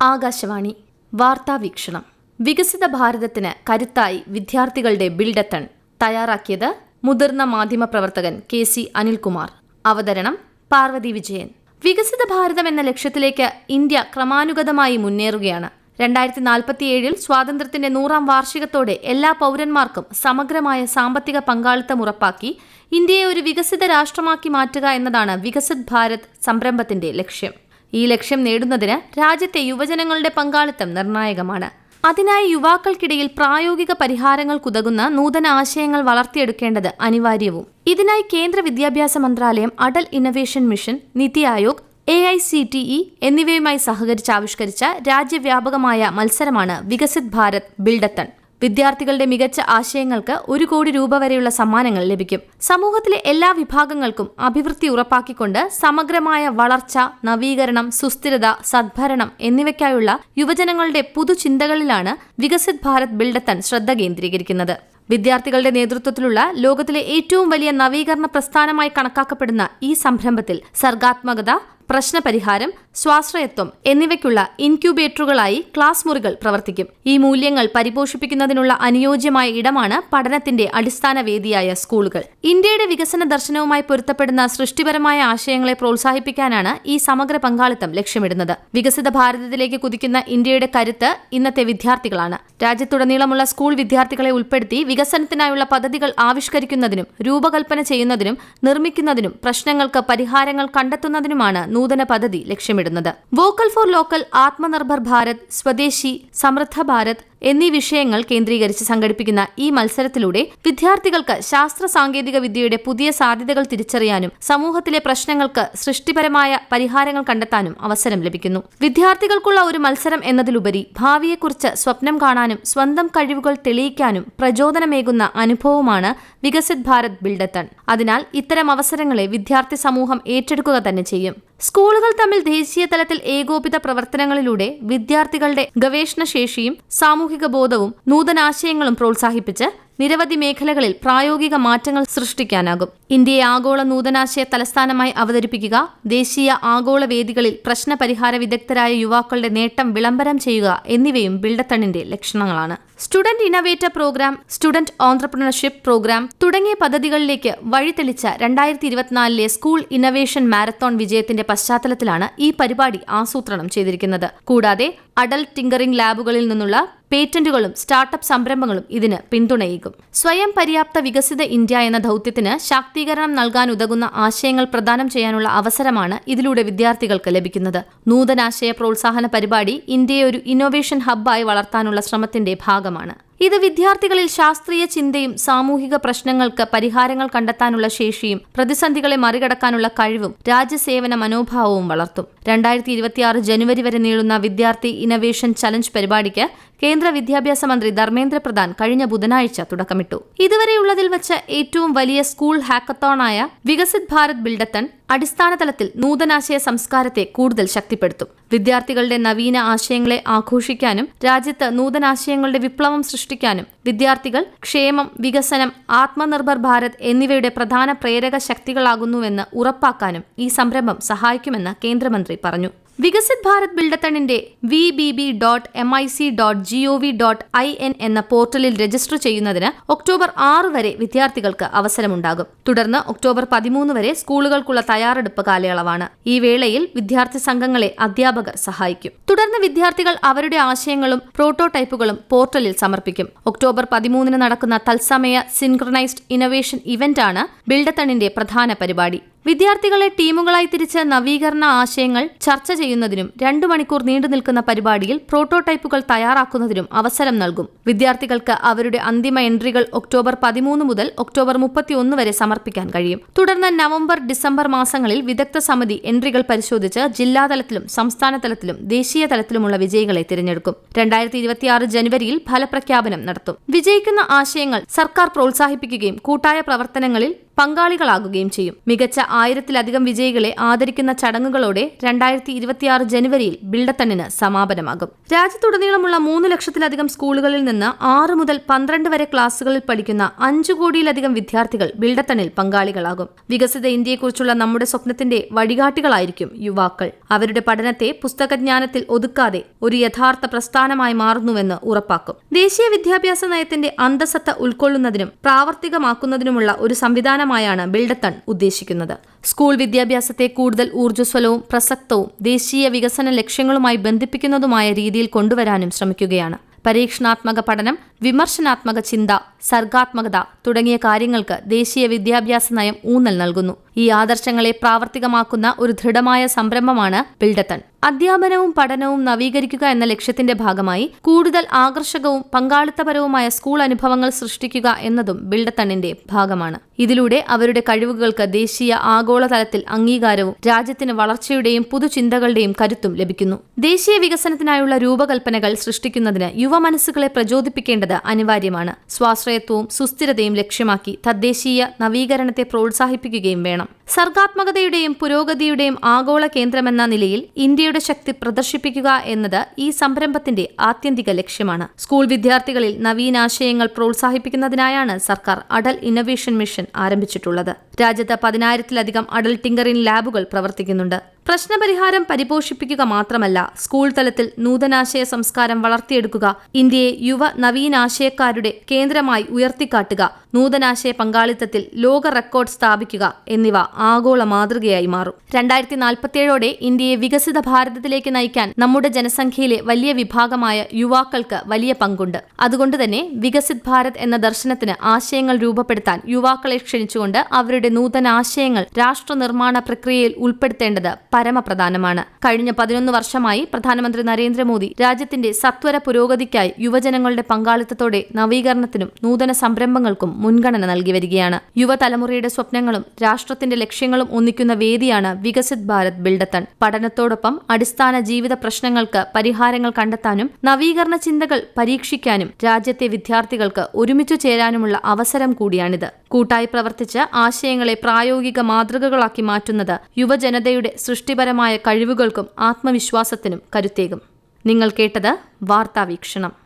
ആകാശവാണി. വാർത്താ വീക്ഷണം. വികസിത ഭാരതത്തിന് കരുത്തായി വിദ്യാർത്ഥികളുടെ ബിൽഡത്തൺ. തയ്യാറാക്കിയത് മുതിർന്ന മാധ്യമപ്രവർത്തകൻ കെ സി അനിൽകുമാർ. അവതരണം പാർവതി വിജയൻ. വികസിത ഭാരതം എന്ന ലക്ഷ്യത്തിലേക്ക് ഇന്ത്യ ക്രമാനുഗതമായി മുന്നേറുകയാണ്. രണ്ടായിരത്തി നാൽപ്പത്തിയേഴിൽ സ്വാതന്ത്ര്യത്തിന്റെ നൂറാം വാർഷികത്തോടെ എല്ലാ പൗരന്മാർക്കും സമഗ്രമായ സാമ്പത്തിക പങ്കാളിത്തം ഉറപ്പാക്കി ഇന്ത്യയെ ഒരു വികസിത രാഷ്ട്രമാക്കി മാറ്റുക എന്നതാണ് വികസിത് ഭാരത് സംരംഭത്തിന്റെ ലക്ഷ്യം. ഈ ലക്ഷ്യം നേടുന്നതിന് രാജ്യത്തെ യുവജനങ്ങളുടെ പങ്കാളിത്തം നിർണായകമാണ്. അതിനായി യുവാക്കൾക്കിടയിൽ പ്രായോഗിക പരിഹാരങ്ങൾ പരിഹാരങ്ങൾക്കുതകുന്ന നൂതന ആശയങ്ങൾ വളർത്തിയെടുക്കേണ്ടത് അനിവാര്യവും. ഇതിനായി കേന്ദ്ര വിദ്യാഭ്യാസ മന്ത്രാലയം Atal innovation mission NITI Aayog A I C T E എന്നിവയുമായി സഹകരിച്ച് ആവിഷ്കരിച്ച രാജ്യവ്യാപകമായ മത്സരമാണ് വികസിത് ഭാരത് ബിൽഡത്തൺ. വിദ്യാർത്ഥികളുടെ മികച്ച ആശയങ്ങൾക്ക് ഒരു കോടി രൂപ വരെയുള്ള സമ്മാനങ്ങൾ ലഭിക്കും. സമൂഹത്തിലെ എല്ലാ വിഭാഗങ്ങൾക്കും അഭിവൃദ്ധി ഉറപ്പാക്കിക്കൊണ്ട് സമഗ്രമായ വളർച്ച നവീകരണം സുസ്ഥിരത സദ്ഭരണം എന്നിവയ്ക്കായുള്ള യുവജനങ്ങളുടെ പുതുചിന്തകളിലാണ് വികസിത് ഭാരത് ബിൽഡത്തൻ ശ്രദ്ധ കേന്ദ്രീകരിക്കുന്നത്. വിദ്യാർത്ഥികളുടെ നേതൃത്വത്തിലുള്ള ലോകത്തിലെ ഏറ്റവും വലിയ നവീകരണ പ്രസ്ഥാനമായി കണക്കാക്കപ്പെടുന്ന ഈ സംരംഭത്തിൽ സർഗാത്മകത പ്രശ്നപരിഹാരം സ്വാശ്രയത്വം എന്നിവയ്ക്കുള്ള ഇൻക്യുബേറ്ററുകളായി ക്ലാസ് മുറികൾ പ്രവർത്തിക്കും. ഈ മൂല്യങ്ങൾ പരിപോഷിപ്പിക്കുന്നതിനുള്ള അനുയോജ്യമായ ഇടമാണ് പഠനത്തിന്റെ അടിസ്ഥാന വേദിയായ സ്കൂളുകൾ. ഇന്ത്യയുടെ വികസന ദർശനവുമായി പൊരുത്തപ്പെടുന്ന സൃഷ്ടിപരമായ ആശയങ്ങളെ പ്രോത്സാഹിപ്പിക്കാനാണ് ഈ സമഗ്ര പങ്കാളിത്തം ലക്ഷ്യമിടുന്നത്. വികസിത ഭാരതത്തിലേക്ക് കുതിക്കുന്ന ഇന്ത്യയുടെ കരുത്ത് ഇന്നത്തെ വിദ്യാർത്ഥികളാണ്. രാജ്യത്തുടനീളമുള്ള സ്കൂൾ വിദ്യാർത്ഥികളെ ഉൾപ്പെടുത്തി വികസനത്തിനായുള്ള പദ്ധതികൾ ആവിഷ്കരിക്കുന്നതിനും രൂപകൽപ്പന ചെയ്യുന്നതിനും നിർമ്മിക്കുന്നതിനും പ്രശ്നങ്ങൾക്ക് പരിഹാരങ്ങൾ കണ്ടെത്തുന്നതിനുമാണ് നൂതന പദ്ധതി ലക്ഷ്യമിടുന്നത്. Vocal for local Atmanirbhar Bharat സ്വദേശി സമൃദ്ധ ഭാരത് എന്നീ വിഷയങ്ങൾ കേന്ദ്രീകരിച്ച് സംഘടിപ്പിക്കുന്ന ഈ മത്സരത്തിലൂടെ വിദ്യാർത്ഥികൾക്ക് ശാസ്ത്ര സാങ്കേതിക വിദ്യയുടെ പുതിയ സാധ്യതകൾ തിരിച്ചറിയാനും സമൂഹത്തിലെ പ്രശ്നങ്ങൾക്ക് സൃഷ്ടിപരമായ പരിഹാരങ്ങൾ കണ്ടെത്താനും അവസരം ലഭിക്കുന്നു. വിദ്യാർത്ഥികൾക്കുള്ള ഒരു മത്സരം എന്നതിലുപരി ഭാവിയെക്കുറിച്ച് സ്വപ്നം കാണാനും സ്വന്തം കഴിവുകൾ തെളിയിക്കാനും പ്രചോദനമേകുന്ന അനുഭവമാണ് വികസിത് ഭാരത് ബിൽഡത്തൺ. അതിനാൽ ഇത്തരം അവസരങ്ങളെ വിദ്യാർത്ഥി സമൂഹം ഏറ്റെടുക്കുക തന്നെ ചെയ്യും. സ്കൂളുകൾ തമ്മിൽ ദേശീയ തലത്തിൽ ഏകോപിത പ്രവർത്തനങ്ങളിലൂടെ വിദ്യാർത്ഥികളുടെ ഗവേഷണ ശേഷിയും സാമൂഹിക ബോധവും നൂതനാശയങ്ങളും പ്രോത്സാഹിപ്പിച്ച് നിരവധി മേഖലകളിൽ പ്രായോഗിക മാറ്റങ്ങൾ സൃഷ്ടിക്കാനാകും. ഇന്ത്യയെ ആഗോള നൂതനാശയ തലസ്ഥാനമായി അവതരിപ്പിക്കുക ദേശീയ ആഗോള വേദികളിൽ പ്രശ്നപരിഹാര വിദഗ്ധരായ യുവാക്കളുടെ നേട്ടം വിളംബരം ചെയ്യുക എന്നിവയും ബിൽഡത്തണിന്റെ ലക്ഷണങ്ങളാണ്. Student innovator program student entrepreneurship program തുടങ്ങിയ പദ്ധതികളിലേക്ക് വഴിതെളിച്ച രണ്ടായിരത്തി ഇരുപത്തിനാലിലെ സ്കൂൾ ഇന്നവേഷൻ മാരത്തോൺ വിജയത്തിന്റെ പശ്ചാത്തലത്തിലാണ് ഈ പരിപാടി ആസൂത്രണം ചെയ്തിരിക്കുന്നത്. കൂടാതെ അഡൽ ടിങ്കറിംഗ് ലാബുകളിൽ നിന്നുള്ള പേറ്റന്റുകളും സ്റ്റാർട്ടപ്പ് സംരംഭങ്ങളും ഇതിന് പിന്തുണയേകും. സ്വയം പര്യാപ്ത വികസിത ഇന്ത്യ എന്ന ദൌത്യത്തിന് ശാക്തീകരണം നൽകാൻ ഉതകുന്ന ആശയങ്ങൾ പ്രദാനം ചെയ്യാനുള്ള അവസരമാണ് ഇതിലൂടെ വിദ്യാർത്ഥികൾക്ക് ലഭിക്കുന്നത്. നൂതനാശയ പ്രോത്സാഹന പരിപാടി ഇന്ത്യയെ ഒരു ഇന്നോവേഷൻ ഹബ്ബായി വളർത്താനുള്ള ശ്രമത്തിന്റെ ഭാഗമാണ്. ഇത് വിദ്യാർത്ഥികളിൽ ശാസ്ത്രീയ ചിന്തയും സാമൂഹിക പ്രശ്നങ്ങൾക്ക് പരിഹാരങ്ങൾ കണ്ടെത്താനുള്ള ശേഷിയും പ്രതിസന്ധികളെ മറികടക്കാനുള്ള കഴിവും രാജ്യസേവന മനോഭാവവും വളർത്തും. രണ്ടായിരത്തി ഇരുപത്തിയാറ് ജനുവരി വരെ നീളുന്ന വിദ്യാർത്ഥി ഇന്നവേഷൻ ചലഞ്ച് പരിപാടിക്ക് കേന്ദ്ര വിദ്യാഭ്യാസ മന്ത്രി ധർമ്മേന്ദ്ര പ്രധാൻ കഴിഞ്ഞ ബുധനാഴ്ച തുടക്കമിട്ടു. ഇതുവരെയുള്ളതിൽ വെച്ച ഏറ്റവും വലിയ സ്കൂൾ ഹാക്കത്തോണായ വികസിത് ഭാരത് ബിൽഡത്തൺ അടിസ്ഥാന തലത്തിൽ നൂതനാശയ സംസ്കാരത്തെ കൂടുതൽ ശക്തിപ്പെടുത്തും. വിദ്യാർത്ഥികളുടെ നവീന ആശയങ്ങളെ ആഘോഷിക്കാനും രാജ്യത്ത് നൂതനാശയങ്ങളുടെ വിപ്ലവം സൃഷ്ടിക്കാനും വിദ്യാർത്ഥികൾ ക്ഷേമം വികസനം ആത്മനിർഭർ ഭാരത് എന്നിവയുടെ പ്രധാന പ്രേരക ശക്തികളാകുന്നുവെന്ന് ഉറപ്പാക്കാനും ഈ സംരംഭം സഹായിക്കുമെന്ന് കേന്ദ്രമന്ത്രി പറഞ്ഞു. Viksit Bharat ബിൽഡത്തണിന്റെ V B B dot M I C dot G O V dot I N എന്ന പോർട്ടലിൽ രജിസ്റ്റർ ചെയ്യുന്നതിന് ഒക്ടോബർ ആറ് വരെ വിദ്യാർത്ഥികൾക്ക് അവസരമുണ്ടാകും. തുടർന്ന് ഒക്ടോബർ പതിമൂന്ന് വരെ സ്കൂളുകൾക്കുള്ള തയ്യാറെടുപ്പ് കാലയളവാണ്. ഈ വേളയിൽ വിദ്യാർത്ഥി സംഘങ്ങളെ അധ്യാപകർ സഹായിക്കും. തുടർന്ന് വിദ്യാർത്ഥികൾ അവരുടെ ആശയങ്ങളും പ്രോട്ടോടൈപ്പുകളും പോർട്ടലിൽ സമർപ്പിക്കും. ഒക്ടോബർ പതിമൂന്നിന് നടക്കുന്ന തത്സമയ സിൻക്രണൈസ്ഡ് ഇന്നൊവേഷൻ ഇവന്റാണ് ബിൽഡത്തണിന്റെ പ്രധാന പരിപാടി. വിദ്യാർത്ഥികളെ ടീമുകളായി തിരിച്ച് നവീകരണ ആശയങ്ങൾ ചർച്ച ചെയ്യുന്നതിനും രണ്ടു മണിക്കൂർ നീണ്ടു നിൽക്കുന്ന പരിപാടിയിൽ പ്രോട്ടോടൈപ്പുകൾ തയ്യാറാക്കുന്നതിനും അവസരം നൽകും. വിദ്യാർത്ഥികൾക്ക് അവരുടെ അന്തിമ എൻട്രികൾ ഒക്ടോബർ പതിമൂന്ന് മുതൽ ഒക്ടോബർ മുപ്പത്തിയൊന്ന് വരെ സമർപ്പിക്കാൻ കഴിയും. തുടർന്ന് നവംബർ ഡിസംബർ മാസങ്ങളിൽ വിദഗ്ധ സമിതി എൻട്രികൾ പരിശോധിച്ച് ജില്ലാതലത്തിലും സംസ്ഥാന തലത്തിലും ദേശീയ തലത്തിലുമുള്ള വിജയികളെ തിരഞ്ഞെടുക്കും. രണ്ടായിരത്തി ഇരുപത്തിയാറ് ജനുവരിയിൽ ഫലപ്രഖ്യാപനം നടത്തും. വിജയിക്കുന്ന ആശയങ്ങൾ സർക്കാർ പ്രോത്സാഹിപ്പിക്കുകയും കൂട്ടായ പ്രവർത്തനങ്ങളിൽ പങ്കാളികളാകുകയും ചെയ്യും. മികച്ച ആയിരത്തിലധികം വിജയികളെ ആദരിക്കുന്ന ചടങ്ങുകളോടെ രണ്ടായിരത്തി ഇരുപത്തിയാറ് ജനുവരിയിൽ ബിൽഡത്തണ്ണിന് സമാപനമാകും. രാജ്യത്തുടനീളമുള്ള മൂന്ന് ലക്ഷത്തിലധികം സ്കൂളുകളിൽ നിന്ന് ആറ് മുതൽ പന്ത്രണ്ട് വരെ ക്ലാസുകളിൽ പഠിക്കുന്ന അഞ്ചു കോടിയിലധികം വിദ്യാർത്ഥികൾ ബിൽഡത്തണ്ണിൽ പങ്കാളികളാകും. വികസിത ഇന്ത്യയെക്കുറിച്ചുള്ള നമ്മുടെ സ്വപ്നത്തിന്റെ വഴികാട്ടികളായിരിക്കും യുവാക്കൾ. അവരുടെ പഠനത്തെ പുസ്തകജ്ഞാനത്തിൽ ഒതുക്കാതെ ഒരു യഥാർത്ഥ പ്രസ്ഥാനമായി മാറുന്നുവെന്ന് ഉറപ്പാക്കും. ദേശീയ വിദ്യാഭ്യാസ നയത്തിന്റെ അന്തസത്ത ഉൾക്കൊള്ളുന്നതിനും പ്രാവർത്തികമാക്കുന്നതിനുമുള്ള ഒരു സംവിധാനമായാണ് ബിൽഡത്തൺ ഉദ്ദേശിക്കുന്നത്. സ്കൂൾ വിദ്യാഭ്യാസത്തെ കൂടുതൽ ഊർജസ്വലവും പ്രസക്തവും ദേശീയ വികസന ലക്ഷ്യങ്ങളുമായി ബന്ധിപ്പിക്കുന്നതുമായ രീതിയിൽ കൊണ്ടുവരാനും ശ്രമിക്കുകയാണ്. പരീക്ഷണാത്മക പഠനം വിമർശനാത്മക ചിന്ത സർഗാത്മകത തുടങ്ങിയ കാര്യങ്ങൾക്ക് ദേശീയ വിദ്യാഭ്യാസ നയം ഊന്നൽ നൽകുന്നു. ഈ ആദർശങ്ങളെ പ്രാവർത്തികമാക്കുന്ന ഒരു ദൃഢമായ സംരംഭമാണ് ബിൽഡത്തൺ. അധ്യാപനവും പഠനവും നവീകരിക്കുക എന്ന ലക്ഷ്യത്തിന്റെ ഭാഗമായി കൂടുതൽ ആകർഷകവും പങ്കാളിത്തപരവുമായ സ്കൂൾ അനുഭവങ്ങൾ സൃഷ്ടിക്കുക എന്നതും ബിൽഡത്തണ്ണിന്റെ ഭാഗമാണ്. ഇതിലൂടെ അവരുടെ കഴിവുകൾക്ക് ദേശീയ ആഗോളതലത്തിൽ അംഗീകാരവും രാജ്യത്തിന് വളർച്ചയുടെയും പുതുചിന്തകളുടെയും കരുത്തും ലഭിക്കുന്നു. ദേശീയ വികസനത്തിനായുള്ള രൂപകൽപ്പനകൾ സൃഷ്ടിക്കുന്നതിന് യുവമനസ്സുകളെ പ്രചോദിപ്പിക്കേണ്ടത് അനിവാര്യമാണ്. സ്വാശ്രയത്വവും സുസ്ഥിരതയും ലക്ഷ്യമാക്കി തദ്ദേശീയ നവീകരണത്തെ പ്രോത്സാഹിപ്പിക്കുകയും വേണം. സർഗാത്മകതയുടെയും പുരോഗതിയുടെയും ആഗോള കേന്ദ്രമെന്ന നിലയിൽ ഇന്ത്യയുടെ ശക്തി പ്രദർശിപ്പിക്കുക എന്നത് ഈ സംരംഭത്തിന്റെ ആത്യന്തിക ലക്ഷ്യമാണ്. സ്കൂൾ വിദ്യാർത്ഥികളിൽ നവീനാശയങ്ങൾ പ്രോത്സാഹിപ്പിക്കുന്നതിനായാണ് സർക്കാർ അടൽ ഇന്നൊവേഷൻ മിഷൻ ആരംഭിച്ചിട്ടുള്ളത്. രാജ്യത്ത് പതിനായിരത്തിലധികം അടൽ ടിങ്കറിംഗ് ലാബുകൾ പ്രവർത്തിക്കുന്നുണ്ട്. പ്രശ്നപരിഹാരം പരിപോഷിപ്പിക്കുക മാത്രമല്ല സ്കൂൾ തലത്തിൽ നൂതനാശയ സംസ്കാരം വളർത്തിയെടുക്കുക ഇന്ത്യയെ യുവ നവീനാശയക്കാരുടെ കേന്ദ്രമായി ഉയർത്തിക്കാട്ടുക നൂതനാശയ പങ്കാളിത്തത്തിൽ ലോക റെക്കോർഡ് സ്ഥാപിക്കുക എന്നിവ ആഗോള മാതൃകയായി മാറും. രണ്ടായിരത്തി നാൽപ്പത്തിയേഴോടെ ഇന്ത്യയെ വികസിത ഭാരതത്തിലേക്ക് നയിക്കാൻ നമ്മുടെ ജനസംഖ്യയിലെ വലിയ വിഭാഗമായ യുവാക്കൾക്ക് വലിയ പങ്കുണ്ട്. അതുകൊണ്ട് തന്നെ വികസിത് ഭാരത് എന്ന ദർശനത്തിന് ആശയങ്ങൾ രൂപപ്പെടുത്താൻ യുവാക്കളെ ക്ഷണിച്ചുകൊണ്ട് അവരുടെ നൂതന ആശയങ്ങൾ രാഷ്ട്ര നിർമ്മാണ പ്രക്രിയയിൽ ഉൾപ്പെടുത്തേണ്ടത് പരമപ്രധാനമാണ്. കഴിഞ്ഞ പതിനൊന്ന് വർഷമായി പ്രധാനമന്ത്രി നരേന്ദ്രമോദി രാജ്യത്തിന്റെ സത്വര പുരോഗതിക്കായി യുവജനങ്ങളുടെ പങ്കാളിത്തത്തോടെ നവീകരണത്തിനും നൂതന സംരംഭങ്ങൾക്കും മുൻഗണന നൽകി വരികയാണ്. യുവതലമുറയുടെ സ്വപ്നങ്ങളും രാഷ്ട്രത്തിന്റെ ലക്ഷ്യങ്ങളും ഒന്നിക്കുന്ന വേദിയാണ് വികസിത് ഭാരത് ബിൽഡത്തൺ. പഠനത്തോടൊപ്പം അടിസ്ഥാന ജീവിത പ്രശ്നങ്ങൾക്ക് പരിഹാരങ്ങൾ കണ്ടെത്താനും നവീകരണ ചിന്തകൾ പരീക്ഷിക്കാനും രാജ്യത്തെ വിദ്യാർത്ഥികൾക്ക് ഒരുമിച്ചു ചേരാനുമുള്ള അവസരം കൂടിയാണിത്. കൂട്ടായി പ്രവർത്തിച്ച് ആശയങ്ങളെ പ്രായോഗിക മാതൃകകളാക്കി മാറ്റുന്നത് യുവജനതയുടെ സൃഷ്ടിപരമായ കഴിവുകൾക്കും ആത്മവിശ്വാസത്തിനും കരുത്തേകും. നിങ്ങൾ കേട്ടത് വാർത്താവീക്ഷണം.